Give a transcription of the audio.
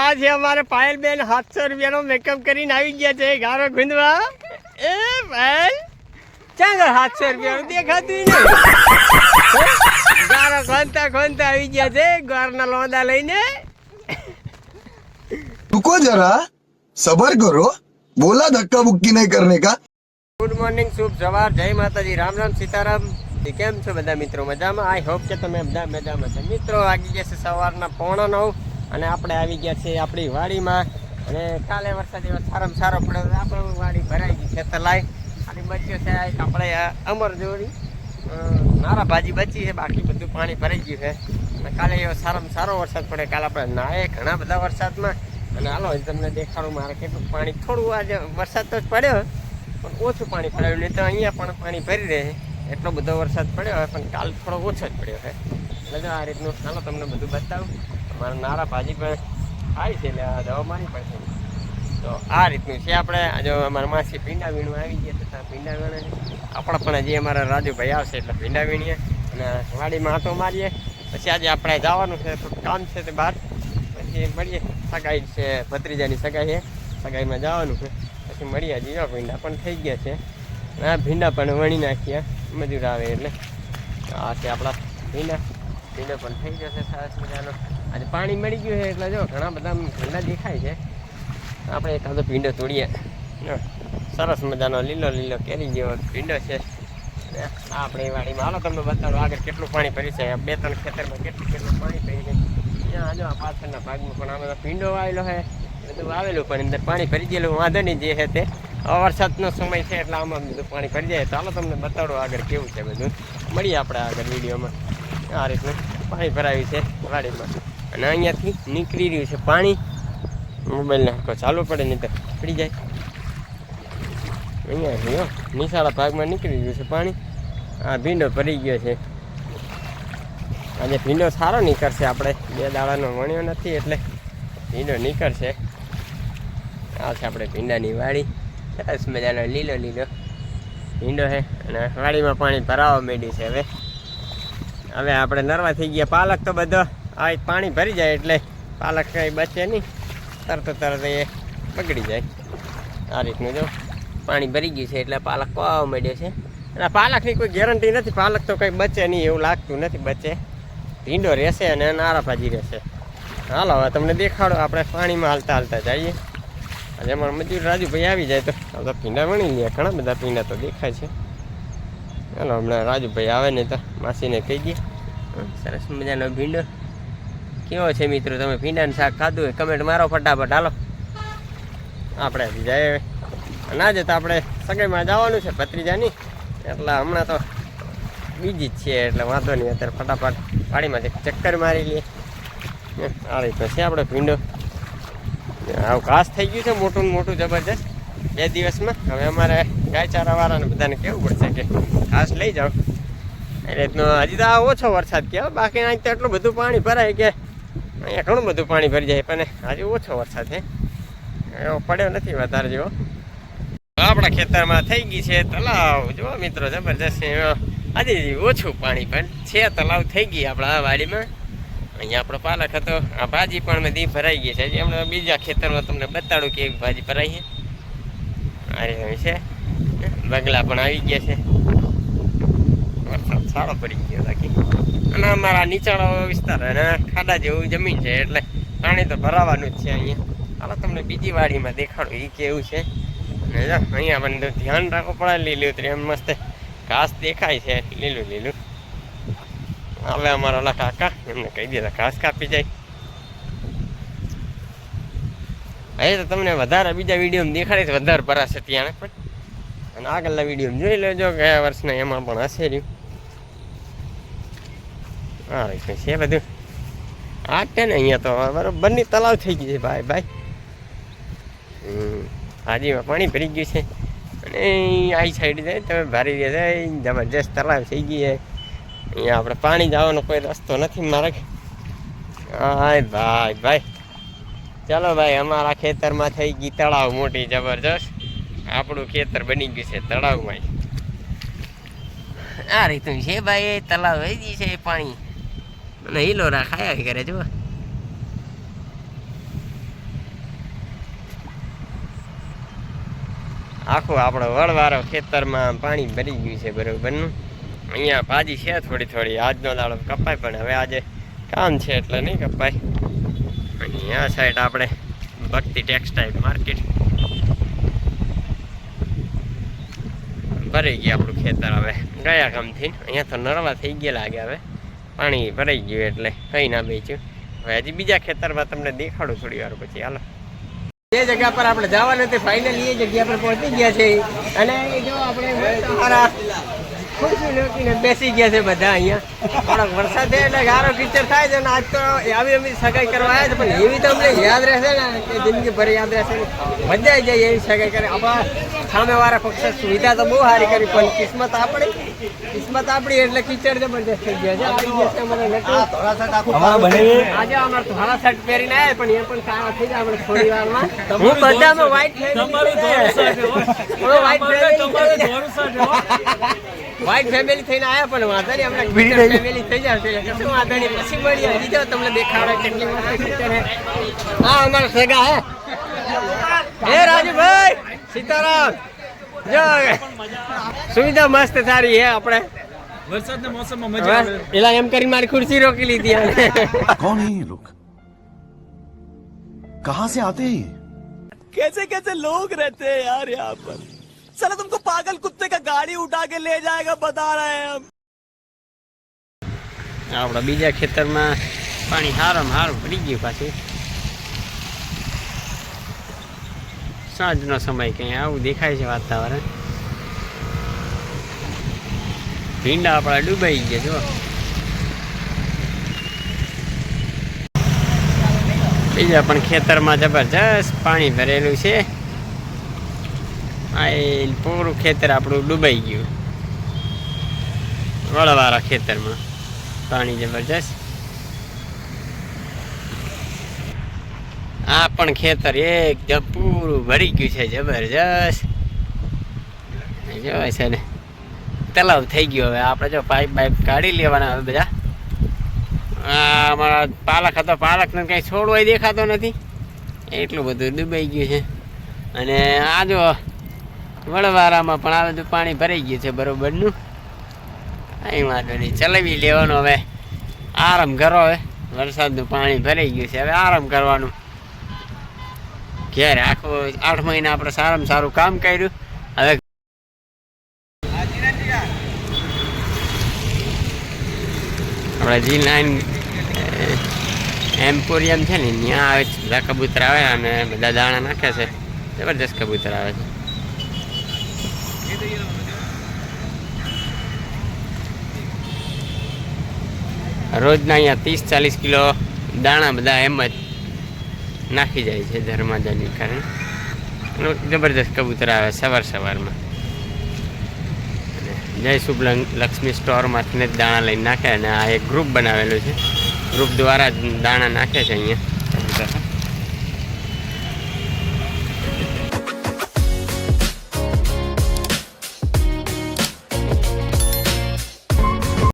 આજે અમારે પાયલ બેન સાતસો રૂપિયાનો મેકઅપ કરીને આવી ગયા છે. ગારો ગુંદવા. એ ભાઈ ચાલો સાતસો રૂપિયા દેખાતું નહીં. ગારો ખોનતા ખોનતા આવી ગયા છે ગારના લોંદા લઈને. રૂકો જરા સબર કરો. બોલા ધક્કા બુક્કી નહીં કરને કા. ગુડ મોર્નિંગ શુભ સવાર. જય માતાજી. રામ રામ સીતારામ. કેમ છો બધા મિત્રો? મજામાં? આઈ હોપ કે તમે બધા મજામાં છો. મિત્રો વાગી ગયા છે સવારના પોણા નવ. અને આપણે આવી ગયા છે આપણી વાડીમાં. અને કાલે વરસાદ એવો સારામાં સારો પડ્યો આપણે વાડી ભરાઈ ગઈ છે લાવી ખાલી બચ્યો છે આપણે અમર જોડી. મારા ભાજી બચી છે, બાકી બધું પાણી ભરાઈ ગયું છે. અને કાલે એવો સારામાં સારો વરસાદ પડે કાલે આપણે નાએ ઘણા બધા વરસાદમાં. અને હાલો તમને દેખાડું મારે કેટલું પાણી. થોડું આજે વરસાદ તો પડ્યો, પણ ઓછું પાણી ભરાયું. નહીં તો અહીંયા પણ પાણી ભરી રહે. એટલો બધો વરસાદ પડ્યો. હોય પણ કાલ થોડો ઓછો જ પડ્યો છે. એટલે આ રીતનું ચાલો તમને બધું બતાવું. અમારા નારા ભાજી પણ આવી છે એટલે આ દવા મારી પડશે. તો આ રીતનું છે આપણે. જો અમારા માસી ભીંડા વીણવા આવી ગયા તો ત્યાં ભીંડા વીણે આપણા પણ હજી અમારા રાજુભાઈ આવશે એટલે ભીંડા વીણીએ અને વાડીમાં આંટો મારીએ. પછી આજે આપણે જવાનું છે તો કામ છે તે બહાર. પછી મળીએ. સગાઈ છે, ભત્રીજાની સગાઈ છે. સગાઈમાં જવાનું છે. પછી મળીએ હજી. ભીંડા પણ થઈ ગયા છે. આ ભીંડા પણ વણી નાખ્યા. મજૂર આવે એટલે. આ છે આપણા ભીંડા. ભીંડો પણ થઈ જશે સરસ મજાનો આજે પાણી મળી ગયું છે એટલે જો ઘણા બધા ઠંડા દેખાય છે. આપણે એકાદો ભીંડો તોડીએ. સરસ મજાનો લીલો લીલો કેરી જેવો ભીંડો છે. આપણે વાડીમાં, હાલો તમને બતાડો આગળ કેટલું પાણી ભર્યું છે. બે ત્રણ ખેતરમાં કેટલું કેટલું પાણી ભર્યું છે. ત્યાં આજો આ પાછળના ભાગમાં પણ આ બધો ભીંડો વાવેલો છે. બધું વાવેલું, પણ અંદર પાણી ભરી ગયેલું. વાંધો નહીં જે છે તે. વરસાદનો સમય છે એટલે આમાં બધું પાણી ભરી જાય. ચાલો તમને બતાડો આગળ કેવું છે બધું. મળીએ આપણે આગળ વિડીયોમાં. આ રીતનું પાણી ભરાયું છે વાડીમાં. અને અહીંયાથી નીકળી રહ્યું છે પાણી. મોબાઈલને નાખો ચાલુ પડે નહીં તો પડી જાય. અહીંયા જો નિશાળા ભાગમાં નીકળી ગયું છે પાણી. આ ભીંડો ભરી ગયો છે. આજે ભીંડો સારો નીકળશે આપણે. બે દાડાનો વણ્યો નથી એટલે ભીંડો નીકળશે. આ છે આપણે ભીંડાની વાડી. સરસ મજાનો લીલો લીલો ભીંડો છે. અને વાડીમાં પાણી ભરાવા માંડ્યું છે હવે. હવે આપણે નરવા થઈ ગયા. પાલક તો બધો આ પાણી ભરી જાય એટલે પાલક કંઈ બચે નહીં. તરત તરત એ બગડી જાય. આ રીતનું જો, પાણી ભરી ગયું છે એટલે પાલક કોવા માંડ્યો છે. અને પાલકની કોઈ ગેરંટી નથી, પાલક તો કંઈ બચે નહીં એવું લાગતું નથી, બચે. ભીંડો રહેશે અને નારા ભાજી રહેશે. હાલો, હવે તમને દેખાડો, આપણે પાણીમાં હાલતા હાલતા જઈએ. આજે અમારા મજૂર રાજુભાઈ આવી જાય તો આ પીંડા વણી લે, ઘણા બધા ભીંડા તો દેખાય છે. ચાલો હમણાં રાજુભાઈ આવે ને તો માસીને કહી દઈએ સરસ મજાનો ભીંડો. કેવો છે મિત્રો? તમે ભીંડાનું શાક ખાધું હોય કમેન્ટ મારો ફટાફટ, હાલો. આપણે જઈએ ના જતા આપણે સગાઈમાં જવાનું છે ભત્રીજાની. એટલે હમણાં તો બીજી જ છે, એટલે વાંધો નહીં, અત્યારે ફટાફટ પાણીમાંથી ચક્કર મારી લઈએ. આ રીતે છે આપણે ભીંડો. આવું ઘાસ થઈ ગયું છે, મોટું મોટું જબરજસ્ત. બે દિવસમાં. હવે અમારે ગાય ચારાવાળાને બધાને કહેવું પડશે કે ઘાસ લઈ જાઓ. એ રીતનો હજી તો ઓછો વરસાદ કહેવાય, બાકી અહીં તો એટલું બધું પાણી ભરાય કે અહીંયા ઘણું બધું પાણી ભરી જાય, પણ આજે ઓછો વરસાદ છે. એવો પડ્યો નથી વધારે જેવો. આપણા ખેતરમાં થઈ ગઈ છે તલાવ. જો મિત્રો, જબરજસ્ત આજે ઓછું પાણી, પણ છે તલાવ થઈ ગઈ આપણા વાડીમાં. અહીંયા આપણો પાલક હતો. આ ભાજી પણ બધી ભરાઈ ગઈ છે. હમણાં બીજા ખેતરમાં તમને બતાડું કે ભાજી ભરાઈ છે. રીતનું છે. બગલા પણ આવી ગયા છે. વરસાદ સારો પડી ગયો અને અમારા નીચાણો વિસ્તાર અને ખાડા જેવું જમીન છે એટલે પાણી તો ભરાવાનું જ છે અહીંયા. હાલો તમને બીજી વાડીમાં દેખાડું એ કેવું છે? અને અહીંયા પણ ધ્યાન રાખવું પડે લીલું એમ મસ્ત ઘાસ દેખાય છે, લીલું લીલું. હવે અમારા ઓલા કાકા, એમને કહી દીધા, ઘાસ કાપી જાય. હવે તો તમને વધારે બીજા વિડીયોમાં દેખાડીશ, વધારે ભરાશે ત્યાં પણ અને આગળના વિડીયોમાં જોઈ લેજો ગયા વર્ષના એમાં પણ હશે રહ્યું. હા રીતનું છે બધું? આ છે ને, અહીંયા તો બરોબરની તલાવ થઈ ગઈ છે, ભાઈ ભાઈ. હાજીમાં પાણી ભરી ગયું છે. અને આ સાઈડ જાય, તમે ભારી ગયા છે જબરજસ્ત તલાવ થઈ ગઈ છે. અહીંયા આપણે પાણી જવાનો કોઈ રસ્તો નથી મારે હાય ભાઈ ભાઈ. ચાલો ભાઈ, અમારા ખેતરમાં થઈ ગઈ તળાવ મોટી જબરજસ્ત. આપણું ખેતર બની ગયું છે તળાવમાં આ રીતનું છે ભાઈ તળાવ વહી ગયું છે પાણી. અને હિલોરા ખાયા કરે જો આખો આપણો વળવારો ખેતરમાં પાણી ભરી ગયું છે બરોબરનું અહીંયા ભાજી છે થોડી થોડી, આજનો દાડો કપાય પણ હવે આજે કામ છે એટલે નહીં કપાય. અહીંયા સાઈડ આપણે ભક્તિ ટેક્સટાઈલ માર્કેટ ભરી ગયા આપણું ખેતર હવે. ગયા કામથી. અહીંયા તો નરવા થઈ ગયા લાગે હવે. પાણી ભરાઈ ગયું એટલે કંઈ ના બેચ્યું હવે હજી બીજા ખેતરમાં તમને દેખાડું થોડી વાર પછી. હાલો. જે જગ્યા પર આપણે જવાનું હતું ફાઇનલી એ જગ્યા પર પહોંચી ગયા છે અને જો આપણે ખુરશી નાખીને બેસી ગયા છે બધા અહીંયા. થોડોક વરસાદ છે એટલે ગારો કિચડ થાય છે અને આજ તો આવી અમે સગાઈ કરવા આવ્યા છે પણ એવી તો અમને યાદ રહેશે ને કે જિંદગી ભર યાદ રહેશે ને. મજા આવી જાય એવી સગાઈ કરે. આપણા સામેવાળા પક્ષ સુવિધા તો બહુ સારી કરી પણ કિસ્મત આપણી કિસ્મત આપણી એટલે કિચડ જબરજસ્ત થઈ ગયા છે. આવી ગયા અમારે આજે અમારે ધોળા શર્ટ પહેરીને આવ્યા પણ એ પણ સારા થઈ જાય આપણે થોડી વારમાં. હું બધામાં white વ્હાઈટ ફેમિલી થઈને આવ્યા પણ વાંધો નહીં હમણાં ફેમિલી થઈ જશે એટલે કશું વાંધો નહીં પછી મળીએ હજી જો તમને દેખાડો કેટલી મસ્ત picture હે હા અમારા સગા હે હે રાજુભાઈ સીતારામ જો સુવિધા મસ્ત સારી હે આપણે વરસાદના મોસમમાં મજા આવે એલા એમ કરીને મારી ખુરશી રોકી લીધી આને. कौन है ये लोग कहां से आते हैं ये? कैसे कैसे लोग रहते हैं यार यहाँ पर साला तुमको पागल कुत्ते का गाड़ी उठा के ले जाएगा बता रहे हैं हम આપણા બીજા ખેતરમાં પાણી સારું સારું પડી ગયું પાછું સાંજનો સમય કંઈ આવું દેખાય છે વાતાવરણ ભીંડા આપણા ડૂબાઈ ગયા જો બીજા પણ ખેતરમાં જબરજસ્ત પાણી ભરેલું છે આ પૂરું ખેતર આપણું ડૂબાઈ ગયું. વળવાળા ખેતરમાં. પાણી જબરજસ્ત. આ પણ ખેતર એકદમ પૂરું ભરી ગયું છે, જબરજસ્ત. જોવાય છે ને, તલાવ થઈ ગયો હવે. આપણે જો પાઇપ બાઇપ કાઢી લેવાના હવે બધા. આ અમારા પાલક હતો, પાલકને કંઈ છોડવાય દેખાતો નથી. એટલું બધું ડૂબાઈ ગયું છે. અને આ જો વડવારામાં પણ આ બધું પાણી ભરાઈ ગયું છે બરોબરનું. કંઈ વાંધો નહીં, ચલાવી લેવાનો હવે. આરામ કરો હવે. વરસાદનું પાણી ભરાઈ ગયું છે, હવે આરામ કરવાનું. ઘેર આખો આઠ મહિના આપણે સારામાં સારું કામ કર્યું. હવે આપણે જી લાઈન એમ્પોરિયમ છે ને, ત્યાં આવે બધા કબૂતર આવે અને બધા દાણા નાખે છે. જબરદસ્ત કબૂતર આવે છે. રોજના અહીંયા ત્રીસ ચાલીસ કિલો દાણા બધા એમ જ નાખી જાય છે ધર્માદાની કારણે. જબરદસ્ત કબૂતર આવે સવાર સવારમાં. જય શુભ લક્ષ્મી સ્ટોરમાંથી જ દાણા લઈને નાખે અને આ એક ગ્રુપ બનાવેલું છે. ગ્રુપ દ્વારા જ દાણા નાખે છે અહીંયા.